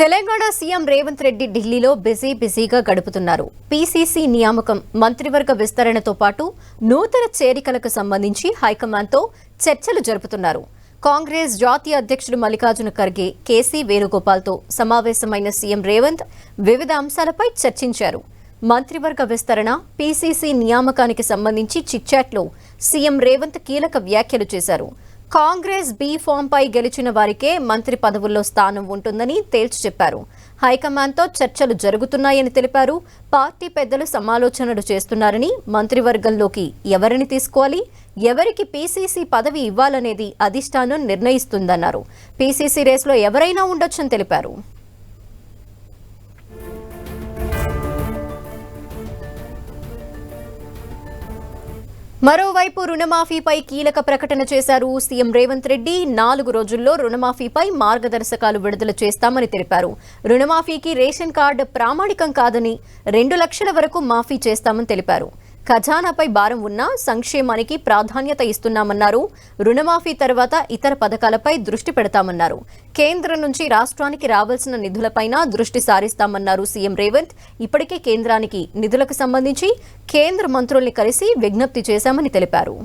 Telangana CM Revanth Reddy ఢిల్లీలో busy బిజీగా గడుపుతున్నారు. పీసీసీ నియామకం మంత్రివర్గ విస్తరణతో పాటు నూతన చేరికలకు సంబంధించి హైకమాండ్తో చర్చలు జరుపుతున్నారు. కాంగ్రెస్ జాతీయ అధ్యక్షుడు మల్లికార్జున ఖర్గే కేసీ వేణుగోపాల్తో సమావేశమైన సీఎం రేవంత్ వివిధ అంశాలపై చర్చించారు. మంత్రివర్గ విస్తరణ పీసీసీ నియామకానికి సంబంధించి చిట్చాట్లో సీఎం రేవంత్ కీలక వ్యాఖ్యలు చేశారు. కాంగ్రెస్ బీ ఫామ్ పై గెలిచిన వారికే మంత్రి పదవుల్లో స్థానం ఉంటుందని తేల్చి చెప్పారు. హైకమాండ్తో చర్చలు జరుగుతున్నాయని తెలిపారు. పార్టీ పెద్దలు సమాలోచనలు చేస్తున్నారని మంత్రివర్గంలోకి ఎవరిని తీసుకోవాలి? ఎవరికి పీసీసీ పదవి ఇవ్వాలనేది అధిష్టానం నిర్ణయిస్తుందన్నారు. పీసీసీ రేసులో ఎవరైనా ఉండొచ్చని తెలిపారు. మరోవైపు రుణమాఫీపై కీలక ప్రకటన చేశారు సీఎం రేవంత్ రెడ్డి. నాలుగు రోజుల్లో రుణమాఫీపై మార్గదర్శకాలు విడుదల చేస్తామని తెలిపారు. రుణమాఫీకి రేషన్ కార్డు ప్రామాణికం కాదని రెండు లక్షల వరకు మాఫీ చేస్తామని తెలిపారు. ఖజానాపై భారం ఉన్నా సంక్షేమానికి ప్రాధాన్యత ఇస్తున్నామన్నారు. రుణమాఫీ తర్వాత ఇతర పథకాలపై దృష్టి పెడతామన్నారు. కేంద్రం నుంచి రాష్ట్రానికి రావాల్సిన నిధులపైన దృష్టి సారిస్తామన్నారు సీఎం రేవంత్. ఇప్పటికే కేంద్రానికి నిధులకు సంబంధించి కేంద్ర మంత్రుల్ని కలిసి విజ్ఞప్తి చేశామని తెలిపారు.